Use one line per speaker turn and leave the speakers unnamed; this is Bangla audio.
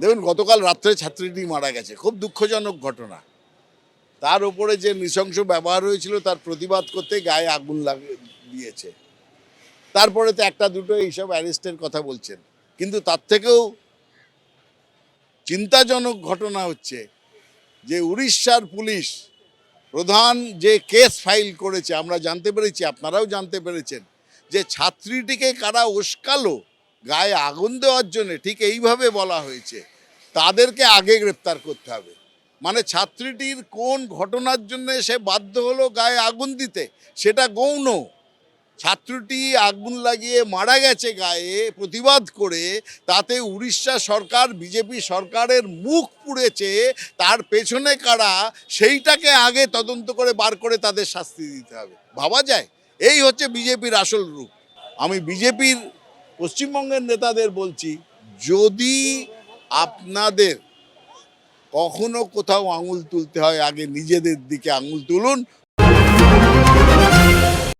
দেখুন, গতকাল রাত্রে ছাত্রীটি মারা গেছে। খুব দুঃখজনক ঘটনা। তার উপরে যে নৃশংস ব্যবহার হয়েছিল, তার প্রতিবাদ করতে গায়ে আগুন লাগিয়ে দিয়েছে। তারপরে তো একটা দুটো এইসব অ্যারেস্টের কথা বলছেন। কিন্তু তার থেকেও চিন্তাজনক ঘটনা হচ্ছে যে উড়িষ্যার পুলিশ প্রধান যে কেস ফাইল করেছে, আমরা জানতে পেরেছি, আপনারাও জানতে পেরেছেন, যে ছাত্রীটিকে কারা উস্কালো গায়ে আগুন দেওয়ার জন্য ঠিক এইভাবে বলা হয়েছে, তাদেরকে আগে গ্রেপ্তার করতে হবে। মানে ছাত্রীটির কোন ঘটনার জন্য সে বাধ্য হলো গায়ে আগুন দিতে, সেটা গৌণ। ছাত্রটি আগুন লাগিয়ে মারা গেছে গায়ে, প্রতিবাদ করে তাতে উড়িষ্যা সরকার, বিজেপি সরকারের মুখ পুড়েছে, তার পেছনে কারা, সেইটাকে আগে তদন্ত করে বার করে তাদের শাস্তি দিতে হবে। ভাবা যায়? এই হচ্ছে বিজেপির আসল রূপ। আমি বিজেপির পশ্চিমবঙ্গের নেতাদের বলছি, যদি আপনাদের কখনো কোথাও আঙুল তুলতে হয়, আগে নিজেদের দিকে আঙুল তুলুন।